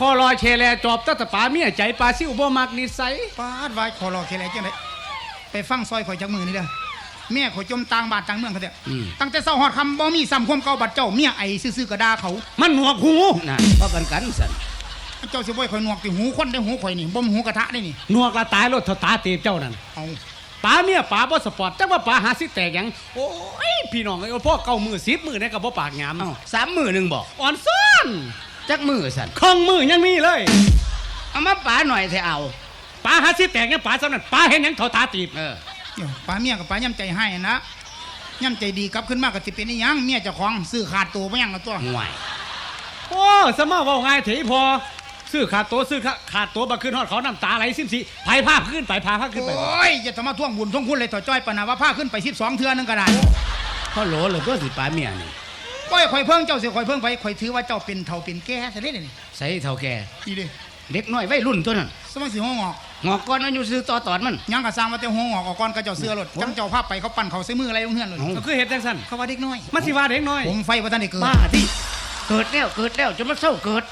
คอลอยเชแลจอบตั้งแต่ป๋าเมียใจปลาซิวบ่มักนิสัยปาดไว้ขอรอแค่ไหนจังไดไปฟังซอยข่อยจากมือนี่เด้อแม่ข่อยจมต่างบาทต่างเมืองเขาเด้ออมตั้งแต่เช้าฮอดค่ำบ่มีซ้ำความเก่าบัดเจ้าเมียไอซื่อๆก็ด่าเขา มันหนวกหูน่ะเพราะกันกันสันเจ้าสิบ่ให้ข่อยหนวกติหูคนได้หูข่อยนี่บ่มหูกระทะได้นี่หนวกละตายรถเท่าตาตีบเจ้านั่นเอาป๋าเมียป๋าบ่สปอร์ตจังว่าป๋าหาสิแตกหยังโอ้ยพี่น้องเอ้ยพ่อเก้ามือสิบมือเนี่ยก็บ่ปากหยามเอ้าสามมือหนึ่งบอกอ่อนซ่อน จักมือสันคองมือยังมีเลย เอามาป๋าหน่อยเถอะเอาป๋าหาสิแตกยังป๋าสำนั้นป๋าเห็นหยังเท่าตาตีบเออเดี๋ยวป้าเมียกับป้าย่ำใจให้นะย่ำใจดีกลับขึ้นมาก็สิเป็นอีหยังเมียเจ้าของซื้อขาดตัวบ่ยังละตัวห่วย โอ้สมาเว่าง่ายเถอะพอซื้อขาดตัวซื้อขาขาดตัวบักขึ้นฮอดเขาน้ำตาไหลซิมสิไผภาพขึ้นไปพาภาพขึ้นไปโอ้ยอย่าทำมาท่วงบุญท่วงคุณเลยต่อจ้อยปะนาว่าผ้าขึ้นไป12เทื่อนึงก็ได้ เขาโหลเลยก็สิป๋าเมียนี่ ก้อยข่อยเพิ่งเจ้าเสียข่อยเพิ่งไปข่อยถือว่าเจ้าเป็นเฒ่าเป็นแก่ซะเด้นี่ใส่เท่าแก่อีเด้เด็กน้อยวัยรุ่นตัวนั้นสมัยสิหัวงอกงอกก้อนอายุซื้อต่อตอดมัน ยังก็สร้างว่าแต่หัวงอกออกก่อนก็เจ้าเสื้อรถจังเจ้าภาพไปเขาปั่นเขาใส่มืออะไรลงเฮือนเลยเอ้าก็คือเห็ดจังสันเขาว่าเด็กน้อยมันสิว่าเด็กน้อย ผมไฟบ่ทันได้เกิดบ้าที่เกิดแล้วเกิดแล้วจนมาเศร้าเกิด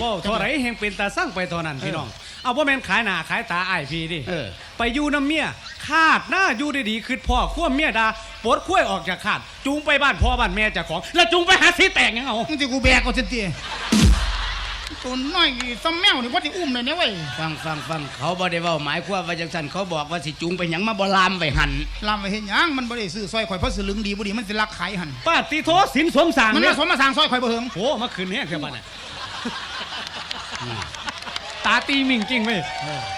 โอ้เท่าไรแห่งเป็นตาสร้างไปเท่านั้นพี่น้องเอาว่าแม่นขายหน้าขายตาอ้ายพี่ดิเออ ไปอยู่น้ำเมียคาดหน้าอยู่ดีๆคือพ่อขั้วเมียดาปลดขั้วออกจากคาด จูงไปบ้านพ่อบ้านแม่เจ้าของ แล้วจูงไปหาสิแตกหยังเอามึงสิกูแบกเอาสิติตัวน้อยซ้ำแมวนี่ว่าสิอุ้มเลยเนี่ยเว้ยฟังฟังฟังเขาบ่ได้เว้าหมายความว่าจังสันเขาบอกว่าสิจูงไปหยังมาบ่ลามไปหันลำไปเฮ็ดหยังมันบ่ได้ซื้อซอยข่อยเพราะสลึงดีบ่ดีมันสิรักขายหั่นป้าตีโทสินสมสางมันเนี่มายสมมาสร้างซอยข่อยบ่เฮิงโอ้มาคืนนี้เท่าบ้านน่ะ ตาตีมิ่งจริงเว้ย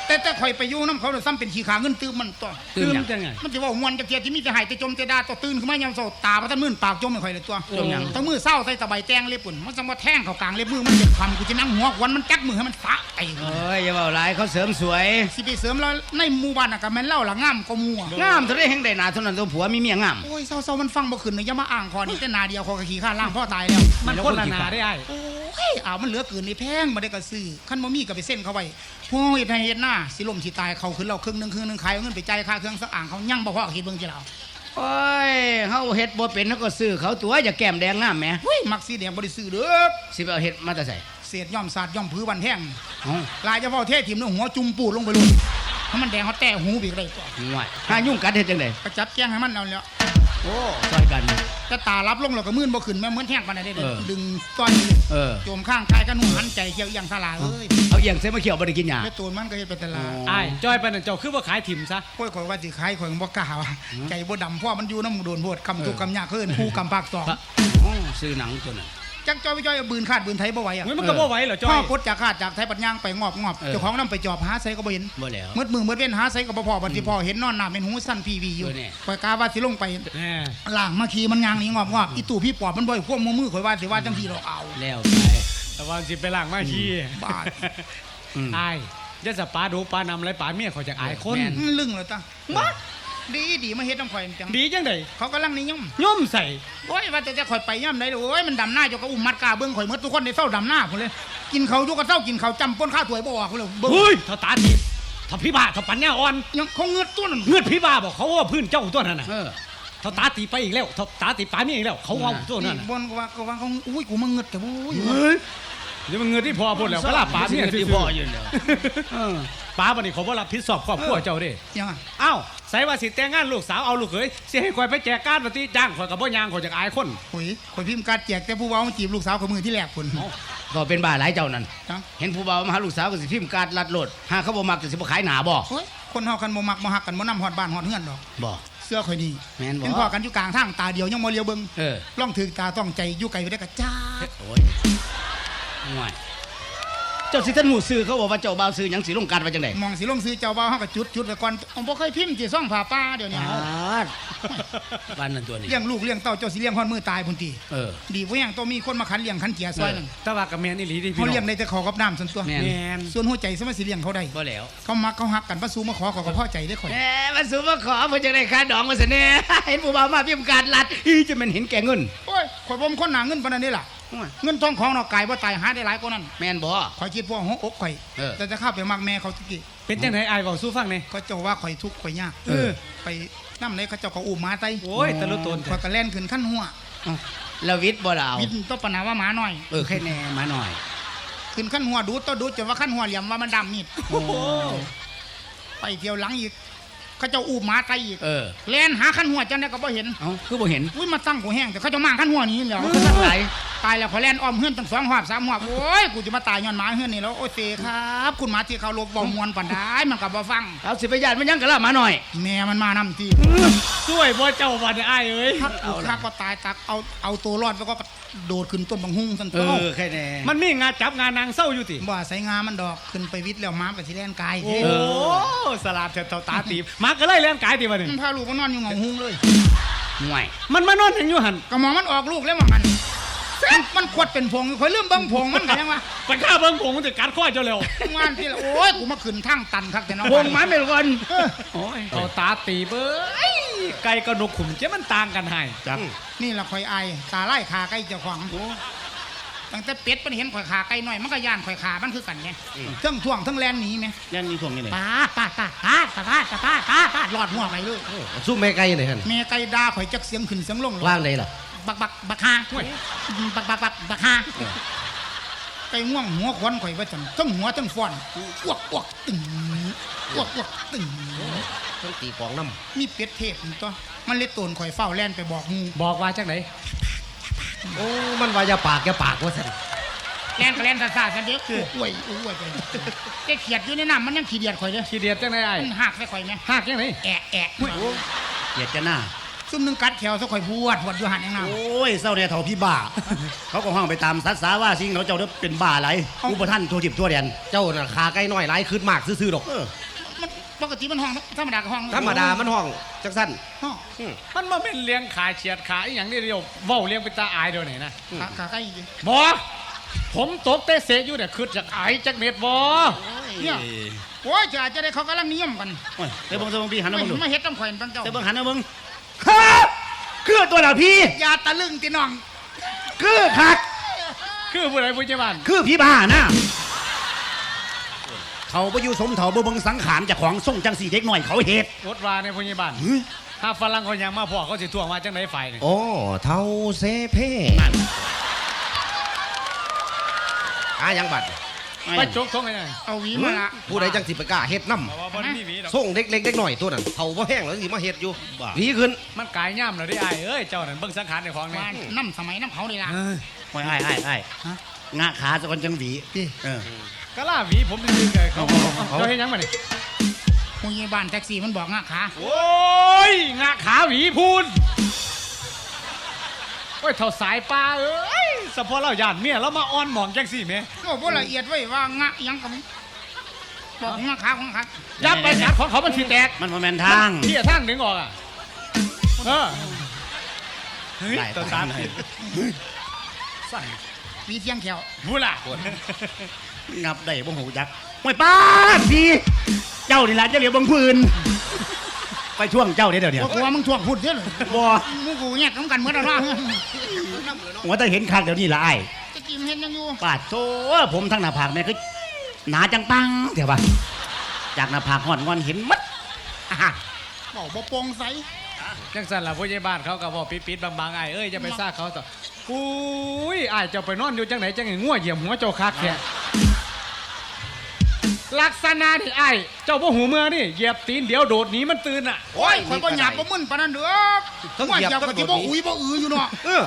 แต่แต่ข่อยไปอยู่น้ำเขาซ้ำเป็นขี้ขาเงินตื้มมันตัวตื่นจังไงมันจะว่ามวนจักเทียที่มีแต่หายแต่จมแต่ดาตัวตื่นขึ้นมายามเช้าตาบ่ทันมื่นปากจมไม่ค่อยเลยตัวจมหยังทั้งมือเศร้าใส่ตะไบแตงเล็บปุ่นมันจะมาแทงเข้ากลางเล็บมือมันเจ็บคำกูจะนั่งหัวควันมันจักมือให้มันฟะไอ้เอ้ยอย่าเว้าหลายเขาเสริมสวยสิไปเสริมแล้วในหมู่บ้านน่ะก็แม่นเล่าละงามก็มัวงามเท่าได้แห่งใดหนาเท่านั้นตัวผัวมีเมียงามโอ้ยเศร้าๆมันฟังบ่ขึ้นเลยอย่ามาอ้างคอนี่แต่นาเดียวคอกะขี้ข้าล่างพ่อตายแล้วมันคนละหนาได้ไอ้โอ้ยอ้าวมันเหลือเกินนี่แพงบ่ได้ก็ซื้อคันบ่มีก็ไปเส้นเขาไว้พวกเฮ็ดให้เฮ็ดหน้าสิล่มสิตายเขาขึ้นเราครึ่งหนึงครึ่งหนึงขายเอาเงินไปจ่ายค่าเครื่องสักอ่างเขายังบ่พอคิดเบิ่งจิเราโอ้ยเฮาเฮ็ดบ่เป็นเฮาก็ซื้อเขาตัวอย่าแก้มแดงงามแหมเฮ้ยมักสีแดงบ่ได้ซื้อเด้อสิไปเอาเฮ็ดมาแต่ใส่เศษย่อมสาดย่อมผือบันแท่งเอ้าลายจะเฝ้าเทถิ่มแล้วหัวจุ่มปูดลงไปเลยถ้ามันแดงเขาแต่หูบีกเลยตัวห่วยหายุ่งกัดเฮ็ดจังได๋ก็จับแจ้งให้มันเอาแล้ว โอ้ซอยกัน แต่ตารับลงแล้วก็มื่นบ่ขึ้นแม่เหมือนแท่งปานใดเด้เออ ดึงต้อนเออ โจมข้างกายกันหัวหันใจเขียวอย่างสลาเอ้ยเอาเอียงใส่มาเขียวบ่ได้กินหยาแล้วตัวมันก็เฮ็ดไปตลาดอ๋อไอ้จอยไปนั่นเจ้าคือว่าขายถิ่มซะ โอ้ยข่อยว่าสิขายข่อยบ่กล้าว่ะใจบ่ดำเพราะมันอยู่น้ำโดนโพดคำทุกข์คำยากเพิ่นผู้กำปากสองพระอ๋อซื้อหนังตัวนั้น จักจ้อยไปจ้อยเอาบืนคาดบืนไทยบ่ไหวอะเฮ้ยมันก็บ่ไหวเหรอจอพ่อยกดจากคาดจากไทยปัดย่างไปงอบงอบเออเจ้าของนำไปจอบหาไสก็บ่เห็นบ่แล้ว มืดมือมืดเว้นหาไสก็บ่พอบัดที่พ่อเห็นนอนหน้าเป็นหูสั้นพีวีอยู่เออเนี่ยข่อยกาว่าสิลงไปแน่ล่างมาขี่มันยางนี่งอบงอบอีตู่พี่ปอบมันบ่อยควบมือมือข่อยว่าสิว่าจังซี่เราเอา แล้วไป แต่ว่าสิไปล้างมาขี้บาด อืมไอ้ยะสปาดูปลานำไรปลาเมียเขาจะอายคน แม่นอื้อลึงเลยตามา ดีดีมาเฮ็ดน้ำข่อยจังดีจังไดเขากำลังนิยมย่อมใส่โอ้ยว่าแต่จะข่อยไปย่ำได้โอ้ยมันดำหน้าเจ้าก็อุ้มมัดกาเบิ่งข่อยหมดทุกคนได้เฝ้าดำหน้าพุ่นเลย กินเขาวอยู่ก็เฝ้ากินเขาวจำป้นข้าวถวยบ่ออกพุ่นเลยเบิ่งเฮ้ยเท่าตาดีเท่าพี่บ้าเท่าปัญญาอ่อนยังเขาเงือดตัวนั้นเงือดพี่บ้าบอกเขาว่าพื้นเจ้าตัวนั้นน่ะเออเท่าตาตีไปอีกแล้วเท่าตาตีปลาเมียอีกแล้ว เขาเอาตัวนั้นน่ะบนก็ว่าก็ว่าเขาอุ้ยกูมาเงือดแต่โอ้ยเฮ้ยเดี๋ยวมันเงือดที่พอพูดแล้วเขาลาปลาเมียที่พ่ออยู่แล้วเออปลาบันนี้เขาบ่รับผิดชอบครอบครัวเจ้าเด้ยังอะอ้าวใส่ว่าสิแต่งงานลูกสาวเอาลูกเขยสิให้ข่อยไปแจกการปฏิจ้างข่อยกับบ่ยางข่อยจากอายคนโอ้ยข่อยพิมพ์การดแจกแต่ผู้เว้ามาจีบลูกสาวข่อยมือที่แรกพุ่นก็เป็นบ้าหลายเจ้านั่นจังเห็นผู้บ่าวมาหาลูกสาวก็สิพิมพ์การ์ดลัดโลดหาเขาบ่มักก็สิบ่ขายหนาบ่โอ้ยคนเฮากันบ่มักบ่ฮักกันบ่นำฮอดบ้านฮอดเฮือนดอกบ่เสื้อข่อยนี่แม่นบ่เห็นพ่อกันอยู่กลางทางตาเดียวยังบ่เลียวเบิ่งเออล่องถึงตาต้องใจอยู่ไกลไปได้กะจ้าโอ้ยห่วยเจ้าสิท่านหมู่ซื้อเขาบอกว่าเจ้าบ่าวซื้อหยังสิลงการว่าจังได๋มองสิลงซื้อเจ้าบ่าวเฮาก็จุดจุดไว้ก่อนเอาบ่เคยพิมพ์สิซ่องผ้าป้าเดี๋ยวนี้ปาดบ้านนั้นตัวนี้ เลี้ยงลูกเลี้ยงเต้าเจ้าสิเลี้ยงฮอดมือตายพุ่นติเออ ดีบ่ยังต้องมีคนมาขันเลี้ยงขันเกียร์ซอยนั่นแต่ว่ากับแม่นอีหลีดิพี่เขาน้เลี้ยงองได้แต่เขากับน้ำส่วนตัวแม่แม่น ส่วนหัวใจสมัยสิเลี้ยงเขาได้บ่แล้ว เขามักเขาฮักกันพระสูมาขอเขาก็พอใจได้ข่อย แหมมันสูมาขอเพิ่นจังได้ค่าดองมาซะแน่ เห็นผู้บ่าวมาพิมพ์การ์ดลัดอีจะแม่นเห็นแก่เงิน โอ้ยข่อยบ่มีคนหนาเงินปานนั้นนี่ล่ะห่วย เงินทองของเนาะกายบ่ตายหาได้หลายกว่านั้นแม่นบ่ข่อยคิดว่าหัวอกข่อยเออ แต่จะเข้าไปมักแม่เขาตะกี้เป็นจังไดอายเว้าสู้ฟังแหน่ เขาเจ้าว่าข่อยทุกข์ข่อยยากเออ ไปน้ำไหนเขาเจ้าก็อุ้มหมาไตโอ้ยตะลุตนข่อยก็แล่นขึ้นขั้นหัวเอ้าแล้ววิทย์บ่ล่ะเอาวินต้องปะนาว่าหมาน้อย เออแค่แน่มาหน่อย ขึ้นขั้นหัวดูดต่อดูดจนว่าขั้นหัวเหลี่ยมว่ามันดำมิดโอ้โห ไปเที่ยวหลังอีกเขาเจ้าอูบหมาไตอีกเออแลนหาขั้นหัวจังได้ก็บ่เห็น เอ้าคือบ่เห็นอุ้ยมาตั้งกูแห้งแต่เขาเจะมางขั้นหัวนี้แล้วมันก็ทั้งหลาย ตายแล้วขอแลนอ้อมเฮือนตั้งสองหอบสามหอบโอ้ยกูจะมาตายย้อนหมาเฮือนนี่แล้วโอ้ยเสครับ คุณหมาที่เขาลบบ่มวนปันได้มันก็บ่ฟังเอาสิไปญาติมันยังกะละมาหน่อย แม่มันมานำทีช่วยบ่เจ้าวันไอ้ายเอ้ยถ้ากูฆ่าก็ตายตักเอาเอาตัวรอดแล้วก็โดดขึ้นต้นบังฮุ้งสันเอโตอแค่แน่มันมีงานจับงานนางเศร้าอยู่ติบ่ใส่งามันดอกขึ้นไปวิทย์แล้วม้าไปสิแลนกายโอ้เด้สลาดเถาตาตีบมาก็เลยเล่นกายตีมาหนึ่งมันพาลูกมันนอนอยู่เหงาฮุ้งเลยห่วยมันมานอนอย่างอยู่หันก็มองมันออกลูกแล้วว่ามัน มันมันขวดเป็นผงคอยลืมเบังผงมันกันยังวะไปฆ่าเบิ้งผงมันจะกัดข้อเจ้าเร็วงานที่ละโอ้ยกูมาขึ้นทางตันคักแต่เน้องวงไม้เป็นก่อนโอ้ยเอาตาตีเบ้ยไก่กับนกขุมเจ้ามันต่างกันให้จังนี่ละคอยอายตาไล่ขาไก่เจ้าของตั้งแต่เป็ดมันเห็นข่อยขาไก่น้อยมันก็ย่านข่อยขามันคือกันไงเทั้งท่วงเทั้งแลนหนีไหมยันนี่ช่วงนี้เลยป้าป้าป้าป้าป้าป้าป้าป้าป้าหลอดหัวไปเลยสู้แม่ไก่เลยฮะแม่ไก่ด่าข่อยจักเสียงขึ้นเสียงลงว่างเลยล่ะ บักบักบักฮาห่วยบักบักบักบักฮาไก่ง่วงหัวควันข่อยว่าจังทั้งหัวทั้งฟอนอ้วกอ้วกตึงอ้วกอ้วกตึงต้องตีกองน้มีเป็ดเทพนี่ตัวมันเลยโตนข่อยเฝ้าแล่นไปบอกงูบอกว่าจังไหนำโอ้มันว่าอย่าปากอย่าปากว่าสันแล่นก็แล่นซาซากันเด็กอ้วยอ้วยไปไอ้เขียดอยู่ในน้ำมันยังขี้เดียดข่อยเด้อขี้เดียดจังไหนไอ้มันหักใส่ข่อยไหมหักจังไหนแอะแอะห่วยเกลียดจะหน้า ซุ่มหนึงกัดแขวซะข่อยพวดพวดอยู่หันยังน้โอ้ยเศร้าเนี่ยเถ่าพี่บ้า เขาก็ห้องไปตามสัตว์สาว่าสิ่งเขาเจ้าเด้อเป็นบ้าอะไรอุปท่านตัวจิบตัวเดียนเจ้าน่ะขาไก่น้อยหลายขึ้นมากซื่อๆดอกเออำมันปกติมันห้องธรรมดาก็ห้องธรรมดามันห้องจังสั้นห้องมันมาเป็นเลี้ยงขาเฉียดขาอหย่างนี้เดียวเว้าเลี้ยงเป็นตาอายเดียวไหนนะขาขาไก่ดิบอผมตกเตะเสยอยู่เนี่ยคือจากอายจากเม็ดบอเนี่ยโอ้ยจะอาจจะได้เขากำลังนิยมกันโอ้ยเตะเบังเตะเบังพี่หันมาไม่เบังดูมาเฮ็ดต้องข่อยตั้งเจ้าเตะเบังหันมาเบัง ครับคือตัวหนาพี่ อย่าตะลึงติน้อง คือคัก คือผู้ใดผู้เจ้าบ้านคือพี่บ้านะเขาไปอยู่สมเถาบ่เบิงสังขารเจากของส่งจังสีเด็กหน่อยเขาเหตุรถวาในผู้เจ้าบ้านถ้าฝรั่งเขายังมาพ่อเขาสิทวงว่าจังไหนฝ่ายนี่โอ้เท่าเซเพ่นั่นอายังบัด ไปจกทงไงเนี่ยเอาหวีมาละผู้ใดจังสิไปกล้าเฮ็ดน้บอกว่าบนมีหวีดอกำส่งเด็กเล็กเด็กหน่อยตัวนั้นเท่าบ่แห้งแล้วสิมาเฮ็ดอยู่บ้าหวีขึ้นมันกายย่ำเลยได้อายเอ้ยเจ้านั่นเบิ่งสังขารในของนี่ว่าน้ำสมัยน้ำเขาเลยล่ะโอ้ยไอ้ไอ้ไอ้ฮะงาขาจะก่อนจังหวีพี่เออก็ล่าหวีผมจะยืนเลยเขาเอาเจ้าเห็นยังมาเนี่ยผู้ใหญ่บ้านแท็กซี่มันบอกงะขาโอ้ยงาขาหวีพูน โอ้ยเท่าสายปลาเอ้ยสะพอเราหยาดเมียเรามาอ้อนหมองจังสี่แม่ก็บ่ละเอียดไว้ว่างะหยังกับบอกงะขาของขายับไปกัดของเขามันสิแตกมันบ่แม่นทางเที่ยทางดึงออกอะเออเฮ้ยได้ตัวสามผิดสั่นหวีเทียงแขวพูดล่ะงับได้บ่หูจักไม่ป้าดพี่เจ้านี่ล่ะจะเรียกบังพื้น ไปช่วงเจ้าเด้อเดี๋ยวนี้ว่ากลัวมึงถ่วงพูดเด้อเลยบ่มึงกูแยกน้ำกันเมื่อไหร่ะหัวแต่เห็นคักเดี๋ยวนี้ละไอ้จะกินเห็นยังอยู่ปาดโซผมทั้งหน้าผากแม่คือหนาจังปังเดี๋ยวป่ะจากหน้าผากหอนงอนเห็นมัดอ่าบอกบ่โปร่งใสจังสั่นล่ะผู้ใหญ่บ้านเขาก็บอกปิดๆบางๆไอ้เอ้ยจะไปซ่าเขาต่ออุ้ยไอ้ายเจ้าไปนอนอยู่จังไหนจังไงง่วเหยี่ยมหัวเจ้าคักแค่ ลักษณะนี่ไอ้ายเจ้าบ่หูเมื่อนี่เหยียบตีนเดี๋ยวโดดหนีมันตื่นอะ โอ้ยคนก็หยาบบ่มึนปานนั้นเด้อต้องว่าเหยียบหยาบต้ก็องสิโดบ่ดหนีอุ้ยบ่อืออยู่เนาะเออ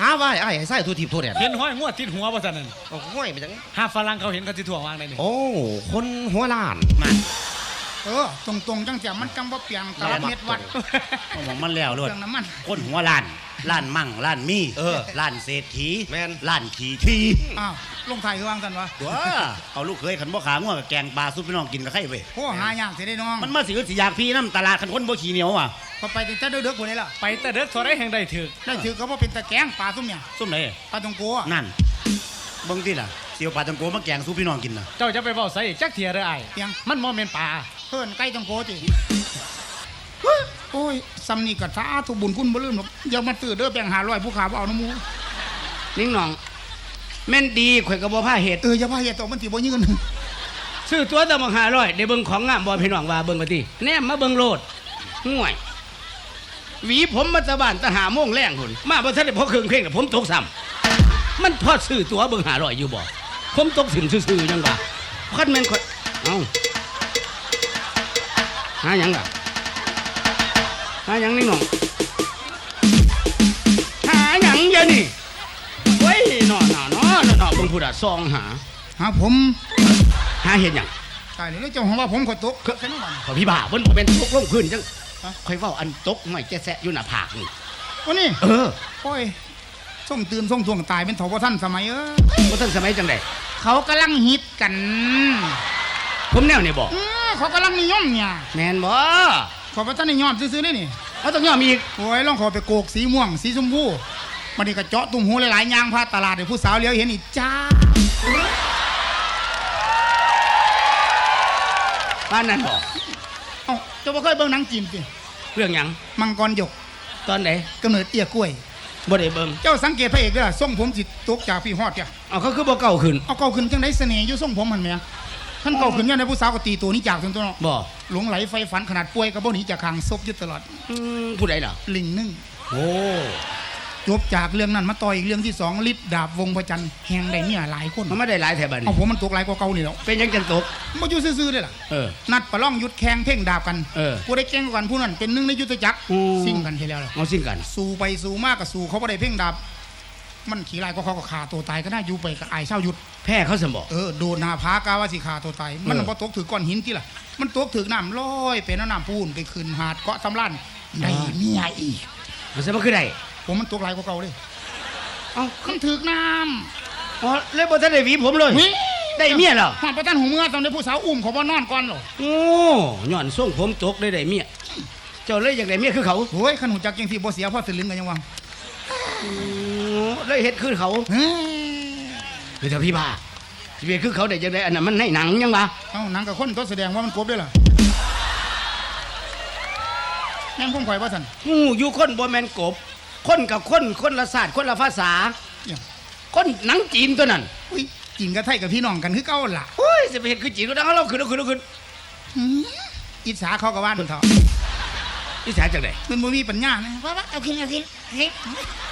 หาว่าไอ้ไอ้ไส้ทั่วทิพย์ทั่วแดนเห็นห้อยง่วติดหัวบ่ซั่นนั่นเอาห้อยไปจังห้าฝรั่งเขาเห็นเขาสิถ่วงวางได้นี่โอ้คนหัวล้านมาเออตรงๆจังแต่มันจังบ่เปียงตลับเม็ดวัด เอาหมองมันแล้วเคเลรื่ยองน้ำมัน คนหัวล้าน ล้านมั่งล้านมีเออล้านเศรษฐีแม่น ล้านขี่ทีอ้าวลงไทายคือวางกันวะตัวเอาลูกเคยขันบ่ขาง่วงกับแกงปลาซุปพี่น้องกินกับไข่เว้ยโอ้หายากสิได้น้องมันมาสิสิอยากพี่น้ำตลาดคันคนบ่ขี้เหนียวว่ะพอไปแต่เด้อๆพุ่นนี่ล่ะไปแต่เด็กโทรได้แห่งใดถือได้ถือเขาบ่เป็นตะแกรงปลาซุ่มเนี่ยซุ่มไหนปลาตงโกอะนั่นเบิ่งที่ล่ะเสียวปลาตังโกมาแกงซุปพี่น้องกินน่ะเจ้าจะไปเว้าใส่อีกจักเทียเด้อไอ้ายเปียงมันบ่แม่นป่าเพิ่นไก่ตงโกติ โอ้ยซ้ำนี่ก็สาธุบุญคุณบ่ลืมหรอกอย่ามาตื้อเด้อแบ่ง500ผู้ขาบ่เอาน้ำหมูนิ่งหนองแม่นดีข่อยก็บ่พาเฮ็ดเอออย่าพาเฮ็ดตกมันสิบ่ยืนซื้อตัวตะบัง500ได้เบิ่งของงามบ่พี่น้องว่าเบิ่งก็ติแนมมาเบิ่งโลดห่วยหวีผมมาตะบ้านตะหาโมงแรงพุ่นมาบ่ทันได้พอเครื่องเพลงแต่ผมตกซ้ำมันพอซื้อตัวเบิ่ง500อยู่บ่ผมตกถิ่มซื่อๆจังว่าคันแม่นข่อยเอ้าหาหยังล่ะ หาหยังนี่น้องหาหยังเดี๋ยวนี่เว้ยหนอหนอหนอหนอหนอเบิ่งผู้ใดซองหา หาผมหาเฮ็ดหยัง ตายแล้วเจ้าของว่าผมขอยตกแค่นั้นวันขอพี่บ่าเพิ่นบ่เป็นตกลงพื้นจังฮะค่อยเว้าอันตกไม่แจ๊ะๆอยู่หน้าผากนี่วันนี้เออโอ้ยส่งตื่นส่งทวงตายเป็นเถาว่าท่านสมัยเออบ่ทันสมัยจังได๋เขากำลังฮิตกันผมแนวนี่บ่เออเขากำลังนิยมเนี่ยแม่นบ่ ขอพระท่านนิยมซื้อๆนี่นี่เอาต้องยอมอีกโอ้ยลองขอไปโกกสีม่วง สีชมพูมันนี่ก็เจาะตุ่มหูหลายๆอยางพาตลาดเดี๋ยวผู้สาวเลี้ยวเห็นอีกจ้าบ้านนั้นบ่เอ้าเจ้าบ่เคยเบิ่งหนังจีนสิเรื่องหยังมังกรหยกตอนไหนกำเนิดเตี้ยกล้วย บ่ได้เบิ่งเจ้าสังเกตพระเอกเด้อทรงผมสิตกจากพี่ฮอดจ้ะเอาเขาคือบ่เก่าขึ้นเอาเก่าขึ้นจังได๋เสน่ห์อยู่ทรงผมมันแหม่ ท่านเก่าขึ้นเนี่ยในผู้สาวก็ตีตัวนี้จากจนตัวเนาะบ่หลงไหลไฟฝันขนาดป่วยก็บ่หนีจากคางซบอยู่ตลอดอืมผู้ใดล่ะลิงนึ่งโอ้จบจากเรื่องนั้นมาต่ออีกเรื่องที่สองฤทธิ์ดาบวงพระจันทร์แหงได้เนี่ยหลายคนมันไม่ได้หลายแถวบ้านเอานี่ผมมันตกหลายกว่าเก่านี่แล้วเป็นหยังจังตกบ่อยู่ซื่อๆเด้อล่ะเออนัดประล่องหยุดแข่งเพ่งดาบกันเออผู้ได้เก่งกว่ากันผู้นั้นเป็นหนึ่งในยุทธจักรอืมสิ่งกันทีแล้วล่ะเอาสิ้นกัน สู้ไปสู้มากกับสู้เขาบ่ได้เพ่งดาบ มันขี่ลายก็เขาก็ฆ่าตัวตายก็น่าอยู่ไปกับไอ้ายเศร้าหยุดแพ้เขาสมบ่เออโดนหนาพากาว่าสิฆ่าตัวตายมันเออบ่ตกถือก้อนหินที่ล่ะ มันตกถือน้ำลอยไปน้ำน้ำปูนไปขึ้นหาดเกาะสำลันได้เมียอีกมันสิบ่คือได้ผมมันตกหลายกว่าเก่าเลยเอ้ามันถือน้อ๋อเลยบ่ทันได้หวีผมเลยำวิได้เมียเหรอหอดประตันหูเมื่อตอนนี้ผู้สาวอุ้มเขาบ่นอนก่อนหรอโอ้ย้อนส่งผมตกได้ได้เมียเจ้าเลยอยากได้เมียคือเขาโอ้ยขันหูจักยังที่บ่เสียพ่อสลึงกันยังวังโอ้ เลยเฮ็ดคือเขาเฮ้ยเฮ้ยเจ้าพี่บ้าสิเป็นคือเขาได้จังไดอันนั้นมันในหนังยังวะเอ้าหนังกับคนตัวแสดงว่ามันกบด้วยล่ะแม่งคงข่อยว่าสันงูอยู่คนบ่แม่นกบ คนกับคนคนละศาสตร์คนละภาษาเนี่ยคนหนังจีนตัวนั้นอุ้ยจีนกับไทยกับพี่น้องกันคือเก่าล่ะโอ้ยสิไปเฮ็ดคือจีนก็ดังเอาเราขึ้นเอาขึ้นเอาขึ้นหืมอิจฉาเขากับบ้านเถอะนี่สาจังไดมันบ่มีปัญญานะว่าว่าเอากินเอากินเฮ้ย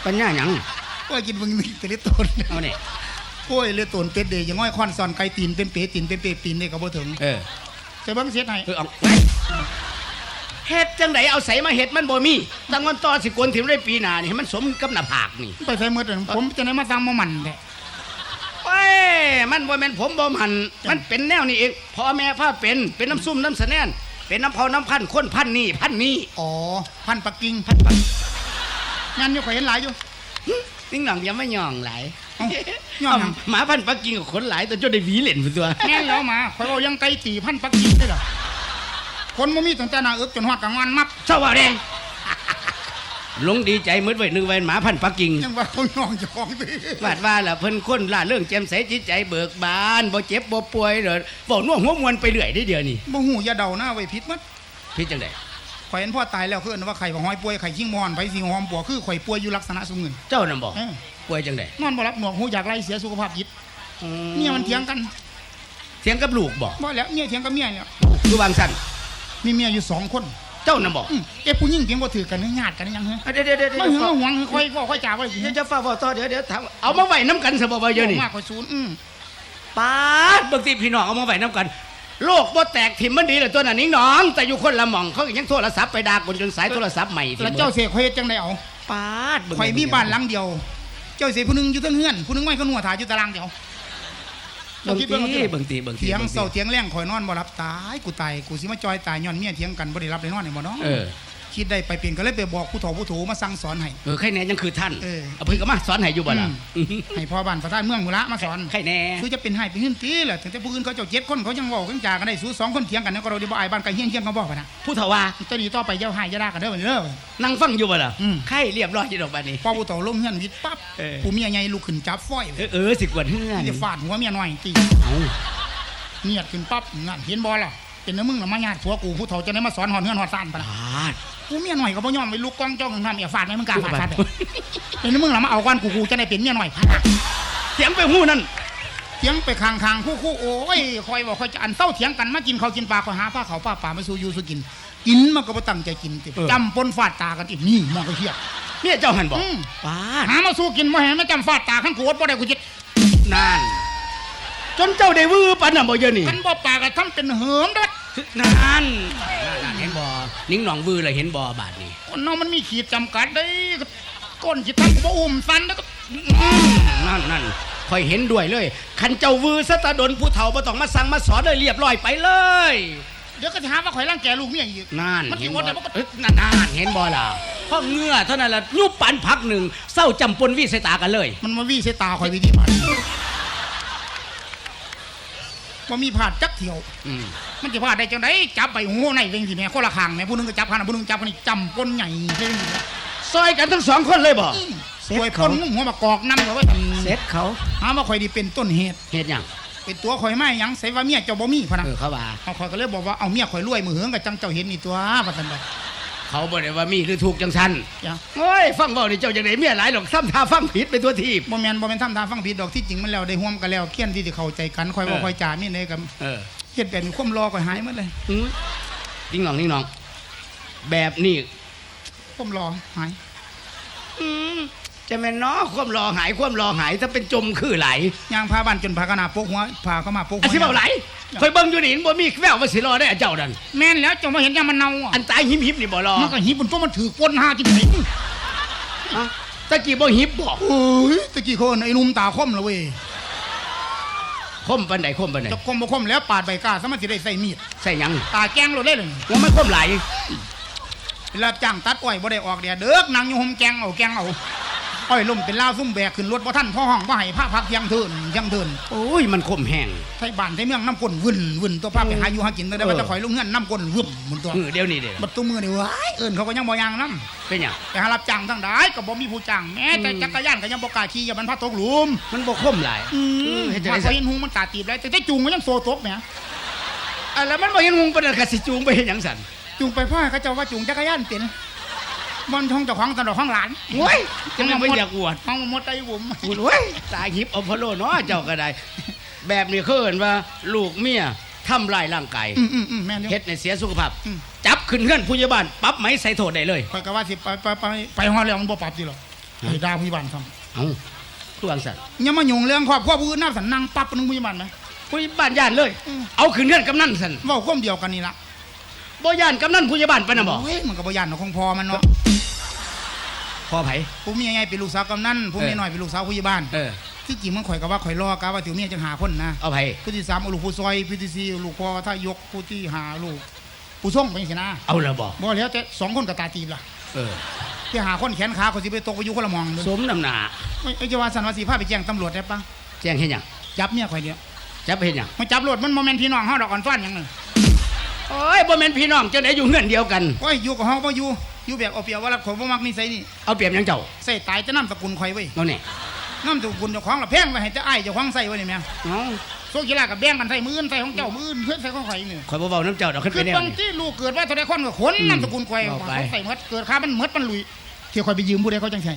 ปัญญาหยัง โอ้ยกินเบิ่งนี่แต่เลือดตนเอานี่โอ้ยเลือดตนเป็ดเดยอย่างง่อยควันซอนไก่ตีนเป็นเป๋ตีนเป็นเป๋ปีนได้ก็บ่ถึงเออแต่เบิ่งเสียให้เออเอาไว้เฮ็ดจังไดเอาใส่มาเฮ็ดมันบ่มีตั้งวันต่อสิกวนถิ่มได้ปีหน้านี่ให้มันสมกับหน้าผากนี่ไปใส่มือเถอะผมจะได้มาสั่งมาหมันแท้เว้ยมันบ่แม่นผมบ่มัน มันเป็นแนวนี้เองพ่อแม่พาเป็นเป็นน้ำซุ่มน้ำสะแนนเป็นน้ำเผาน้ำพันธุ์คนพันธุ์นี่พันธุ์นี่อ๋อพันปักกิ่งพันธุ์ปันงานอยู่ข่อยเห็นหลายอยู่ นิ่งหนังยังไม่ย่องหลายเอ้าย่องหยังเาหมาพันธุ์ปักกิ่งกับขนหลายแต่จนได้หวีเหล่นพุ่นตัวแม่นแล้วมาข่อยเอายังไก่ตีพันปักกิ่งได้ล่ะคนบ่มีตั้งแต่หน้าเอิกจนฮอดกลางวันมับเจ้าว่าแดงลงดีใจมืดไว้นึกไว้หมาพันธุ์ปักกิ่งยังว่าเขาน้องเจ้าของสิวาดว่าล่ะเพิ่นคนล่าเรื่องแจ่มใสจิตใจเบิกบานบ่เจ็บบ่ป่วยเด้อบ่น่วงหัวมวนไปเรื่อยได้เดี๋ยวนี้บ่ฮู้อย่าเดาหน้าไว้ผิดมัดพี่จังได๋ ข่อยเห็นพ่อตายแล้วคืออนว่าไข่บ่ห้อยป่วยไข่ชิงมอนไปสิหอมปัวคือข่อยป่วยอยู่ลักษณะซุมเงินเจ้านั่นบ่เอ้ยป่วยจังได๋นอนบ่หลับหนวกหูอยากไล่เสียสุขภาพจิตเมียมันเถียงกันเถียงกับลูกบ่บ่แล้วเมียเถียงกับเมียเนี่ยคือวางสั่นมีเมียอยู่สองคนเจ้านั่นบ่อืมเอ๊ะผู้หญิงเถียงบ่ถือกันญาติกันยังเหรอเดี๋ยวเดี๋ยวเดี๋ยวมาเดี๋หึยวงมาหวงค่อยเว้าค่อยจ่าไว้สิเดี๋ยวจะฟ้าบ่ต่อเดี๋ยวเดี๋ยวถามเอามาไว้น้ำกันซะบ่ว่าเดี๋ยวนี้มากกว่าศูนย์อืมปาดบางทีพี่น้องเอามาไว้น้ำกัน โลกบ่แตกถิ่มมันดีแหละตัวนั้นนิ่งน้อง แต่อยู่คนละหม่องเขาก็ยังโทรศัพท์ไปด่าคนจนสายโทรศัพท์ใหม่แล้วเจ้าเสกข่อยเฮ็ดจังได๋เอาปาดเงข่อยมีบ้านหลังเดียว เจ้าเสกผู้หนึงอยู่เทั้งเฮือนผู้หนึงไว้คนหัวถ่ายอยู่ตารางเดียวบางคิดทีเบิ่งเอาสิบางทีบางทีเถียงบางทีเศร้าเถียงแรงข่อยนอนบ่หลับตายกูตายกูสิมาจอยตายย้อนเมียเถียงกันบ่ได้รับได้นอนนี่บ่เนาะ เออ คิดได้ไปเปลี่ยนก็เลยไปบอกผู้เฒ่าผู้โถมาสั่งสอนให้เออใครแน่ยังคือท่านเออเอาเพิ่นก็มาสอนให้อยู่บ่ล่ะอืมให้พ่อบ้านประธานเมืองหุละมาสอนใครแน่คือจะเป็นให้เป็นหื้นตีแหละถึงแต่ผู้อื่นเขาเจ้าเจ็ดคนเขายังเว้ากันจากันได้สู้สองคนเถียงกันนั่นก็เราได้บ่อายบ้านไกลเฮียนเคียงเขาบอกว่านะผู้เฒ่าว่าตอนนี้ต่อไปเจ้าให้จะด่ากันเด้อบัดนี้เด้อนั่งฟังอยู่บ่ล่ะอืมใครเรียบร้อยอยู่ดอกบัดนี้พอผู้เฒ่าลงเฮือนวิทย์ปั๊บเออผู้เมียใหญ่ลุกขึ้นจับฝ้อยเออเออสิกวนเฮือนจะฟาดหัวเมียน้อยตีเอาเงียดขึ้นปั๊บนั่นเห็นบ่ล่ะเป็นเนื้อมึงน่ะมาญาติผัวกูผู้เฒ่าจะได้มาสอนหอนเฮือนหอนซ่านปะนะ ปาดผู้เมียน้อยก็บ่ยอมไปลุกกองจ้องทำอย่าฟาดไหมมึงกล้าฟาดฟาดเด้อเป็นเนื้อมึงน่ะมาเอากวนกูกูจะได้เป็นเมียน้อยพะนะเสียงไปหู้นั่นเถียงไปคางคางคู่คู่โอ้ยคอยบอกคอยจะอันเศร้าเถียงกันมากินข้าวกินปลาคอยหาผ้าเขาวป้าป่ามาสู่อยู่สู่กินกินมันก็บ่ตั้งใจกินติจำปนฟาดตากันตินี่มองก็เฮียเนี่ยเจ้าหันบอกอืมปาดหามาสู้กินบ่เห็นมาจำฟาดตาขั้นขวดบ่ได้กูจิตนั่นจนเจ้าได้วือปันน่ะบ่เยอะนี่กันบ่ปากก็ทำเป็นเหิมเด้อนั่นนั่นเห็นบ่ นิ่งหนองวือเลยเห็นบ่บาดนี้คนเนาะมันมีขีดจำกัดได้ก้นสิทักบ่อุ้มสันแล้วก็นั่นนั่นคอยเห็นด้วยเลย คันเจ้าวือสะตะดนผู้เฒ่าบ่ต้องมาสั่งมาสอนเลยเรียบร้อยไปเลย เดี๋ยวก็จะหาว่าข่อยรังแกลูกเมียอีกนั่นมันเห็สินว่าบ่ได้บ่ก็เอ้ยนั่นนั่นเห็นบ่ล่ะเพราะเหงื่อเท่านั้นล่ะยุบปันพักหนึ่งเศร้าจำปนวิเศษตากันเลย มันมาวี่ใส่ตาข่อยวิธีผ่าน บ่มีผ่านจักเที่ยว อืมมันจะพลาดได้จังไดจับไปหัวในจังสิแม่คนละข้างแม่ผู้หนึงก็จับข้างนั้นผู้หนึงจับข้างนี้จำปนใหญ่ใช่จังซี่แหละซอยกันทั้งสองคนเลยบ่อื้อเสร็จสวยปเขานงุ้มหัวมากอกนำเอาไว้เสร็จเขาหาว่าข่อยดีเป็นต้นเหตุเฮ็ดหยังเป็นตัวข่อยไม่หยังใส่ว่าเมียเจ้าบ่มีพะนะเออเขาว่า เอาข่อยก็เลยบอกว่าเอาเมียข่อยรวยมือเหืองกับจังเจ้าเห็นนี่ตัวว่าซั่นดอก เขาบ่ได้ว่ามีหรือถูกจังซันจ้ะ โอ้ยฟังเว้านี่เจ้าจังได๋เมียหลายหรอกซ้ำท่าฟังผิดไปตัวทีบ บ่แม่นบ่แม่นทำทางฟังผิดดอกที่จริงมันแล้วได้ร่วมกันแล้วเคียนที่สิเข้าใจกันข่อยว่าเออข่อยจ่ามีได้กับเออเฮ็ดแบบนี้ความรอข่อยหายหมดเลยหืมนิ่งหนองนิ่งหนอง แบบนี้ความรอหายอืมจะแม่นเนาะความรอหายความรอหายถ้าเป็นจมคือไหลย่างพาบ้านจนพากระนาโปกหัวพาเข้ามาโปกหัอันวสิเบาไหล คอยเบิ่งอยู่นี่เห็นบ่มีแววว่าสิรอได้อะเจ้านั่นแม่นแล้วเจ้ามาเห็นยามมันเน่าอะอันตายหิมหิบนี่บ่รอมันก็หิบมันตัวมันถือก้นหาจิบไหนอะตะกี้บ่หิบบ่โอ้ยตะกี้คนไอ้หนุ่มตาคมละเว้ยคมปานใดคมปานใดจะคมบ่คมแล้วปาดใบกล้าสมันสิได้ใส่มีดใส่หยังตาแกงโลดเลยเลยว่ามันคมไหลรับจ้างตัดอ้อยบ่ได้ออกเดียเด้อกนางอยู่ห่มแกงเอาแกงเอา อ้อยล่มเป็นลาวซุ่มแบกขึ้นรถบ่ทันพ่อห้องบ่ให้พาพักเที่ยงเทินเที่ยงเทินโอ้ยมันคมแห้งไทยบ้านไทยเมืองน้ำก้นวึ่นวึ่นตัวพาไปหาอยู่หากินแต่ว่าเออจะข่อยลงเงินน้ำก้นวึ่มหมุนตัวเออเดี๋ยวนี้เด้อบัดตัวมือนี่ว้ายเอิ้นเขาก็ยังบ่ยางน้เป็นหยังำแต่หารับจ้างทั้งหลายก็บ่มีผู้จ้างแม้แต่อืมจักรยานก็ยังบ่กล้าขี่อย่ามันพาตกหลุม มันบ่คมหลายอืเอมอเฮ็ดจังถ้าได๋เขาซะเห็นหุงมันกาตีบแล้วแต่ได้จูงมันยังโซตกแหมอะแล้วมันบ่เห็นหุงปานนั้นก็สิจูงไปเฮ็ดหยังสั่นจูงไปพ่อให้เขาเจ้าว่าจูงจักรยานเป็น บอนท้องเจ้าของตลอดห้องหลานโอ้ยจังได๋บ่อยากอวดห้องหมดไตบุ๋มโอ้ยตายหิบเอาพะโลเนาะเจ้าก็ได้ แบบนี้คือเอิ้นว่าลูกเมียทำลายร่างกายอืมอืมอืมแม่นอยู่เฮ็ดในเสียสุขภาพอืมจับขึ้นเฮือนผู้ใหญ่บ้านปรับไหมใส่โทษได้เลยข่อยก็ว่าสิไปไปไปไปฮอดแล้วมันบ่ปรับสิหรอกไปด่าผู้ใหญ่บ้านซ้ำเอ้าคือว่าสั่นอย่ามายุ่งเรื่องครอบครัวผู้อื่นน้ำสันนั่งปั๊บนึงผู้ใหญ่บ้านไหมผู้ใหญ่บ้านย่านเลยอืมเอาขึ้นเฮือนกำนันสั่นเว้าความเดียวกันนี่ล่ะ บ่ย่านกำนันผู้ใหญ่บ้านไปน่ะบ่โอ้ยมันก็บ่ย่านของพอมันเนาะพอไผ ผู้เมียใหญ่เป็นลูกสาวกำนันผู้เมียเออ น้อยเป็นลูกสาวผู้ใหญ่บ้าน เออ ที่จริงมันข่อยก็ว่าข่อยรอกะว่า tiểu เมียจังหาคนนะเอาไผผู้ที่สามเอาลูกผู้ซอยผู้ที่สี่เอาลูกพ่อถ้ายกผู้ที่หาลูกผู้ส่งไปสินะเอาแล้วบ่บ่แล้วแต่สองคนกับตาตีบล่ะเออ ที่หาคนแขนขาเขาสิไปตกไปอยู่คนละหมองเลยสมน้ำหน้าไม่ไอ้จะว่าสันว่าสิพาไปแจ้งตำรวจได้ปะแจ้งเฮ็ดหยังจับเมียข่อยเดียวจับเฮ็ดหยังมาจับรถมันโมเมนพี่น้องเฮาดอกอ่อนฟ้านหยังนึง โอ้ยบ่แม่นพี่น้องจังได๋อยู่เฮือนเดียวกัน โอ้ยอยู่กับเฮาบ่อยู่อยู่แบบเอาเปรียบว่ารับข่อยบ่มักนิสัยนี่เอาเปรียบหยังเจ้าใส่ตายจะนำสกุลข่อยไว้เอานี่นำสกุลเจ้าของละแพงไว้ให้แต่อ้ายเจ้าของใส่ไว้นี่แม่เอ้าโซกีฬากับแบ่งกันใส่มืออื่นใส่ของเจ้ามืออื่นเพื่อนใส่ของข่อยนี่ข่อยบ่เว้าน้ำเจ้าดอกขึ้นคืไปอแนวบางนี้ที่ลูกเกิดว่าเท่าใดคนก็ขนอืมนำสกุลข่อยเอาไป เขาใส่หมดเกิดค่ามันหมดมันลุยที่ข่อยไปยืมผู้ใดเขาจังใช่